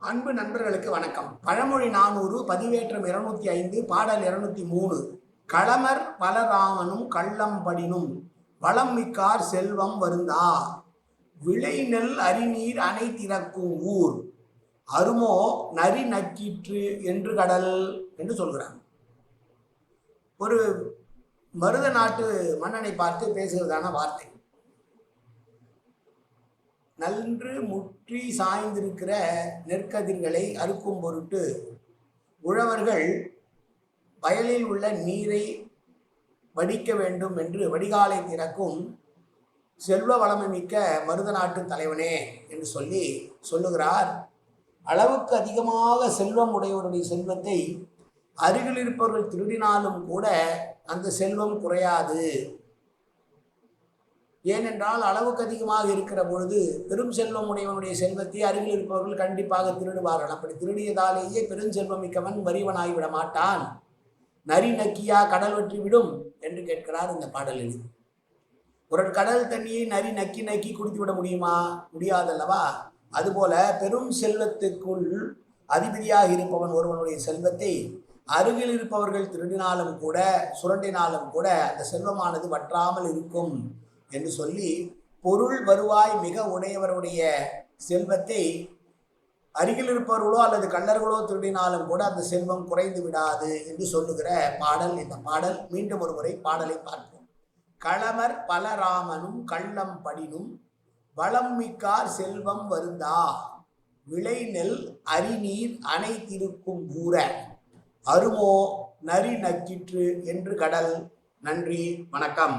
அன்பு நண்பர்களுக்கு வணக்கம். பழமொழி நானூறு பதிவேற்றம் இருநூத்தி ஐந்து பாடல் இருநூத்தி மூணு. களமர் பலராமனும் கள்ளம்படினும் வளம் மிக்கார் செல்வம் வருந்தா விளை நெல் அரிநீர் அணை திறக்கும் ஊர் அருமோ நரி நக்கிற்று என்று கடல் என்று சொல்கிறாங்க. ஒரு மருத நாட்டு மன்னனை பார்த்து பேசுகிறதான வார்த்தை. நன்று முற்றி சாய்ந்திருக்கிற நெற்கதிர்களை அறுக்கும் பொருட்டு உழவர்கள் வயலில் உள்ள நீரை வடிக்க வேண்டும் என்று வடிகாலை திறக்கும் செல்வ வளமை மிக்க மருத நாட்டு தலைவனே என்று சொல்லி சொல்லுகிறார். அளவுக்கு அதிகமாக செல்வம் உடையவருடைய செல்வத்தை அருகில் இருப்பவர்கள் திருடினாலும் கூட அந்த செல்வம் குறையாது. ஏனென்றால் அளவுக்கு அதிகமாக இருக்கிற பொழுது பெரும் செல்வம் உடையவனுடைய செல்வத்தை அருகில் இருப்பவர்கள் கண்டிப்பாக திருடுவார்கள். அப்படி திருடியதாலேயே பெருஞ்செல்வம் மிக்கவன் வரிவனாகிவிட மாட்டான். நரி நக்கியா கடல் வெற்றி விடும் என்று கேட்கிறார் இந்த பாடலில் ஒரு கடல் தண்ணியை நரி நக்கி நக்கி குடித்து விட முடியுமா? முடியாதல்லவா? அதுபோல பெரும் செல்வத்துக்குள் அதிபதியாக இருப்பவன் ஒருவனுடைய செல்வத்தை அருகில் இருப்பவர்கள் திருடினாலும் கூட சுரண்டினாலும் கூட அந்த செல்வமானது வற்றாமல் இருக்கும். என்று சொல்லி பொருள் வருவாய் மிக உடையவருடைய செல்வத்தை அருகில் இருப்பவர்களோ அல்லது கள்ளர்களோ திருடினாலும் கூட அந்த செல்வம் குறைந்து விடாது என்று சொல்லுகிற பாடல் இந்த பாடல். மீண்டும் ஒரு முறை பாடலை பார்ப்போம். களமர் பலராமனும் கள்ளம் படினும் வளம் மிக்கார் செல்வம் வருந்தா விளை நெல் அரிநீர் அனைத்திருக்கும் ஊர அருமோ நரி நக்கிற்று என்று கடல். நன்றி வணக்கம்.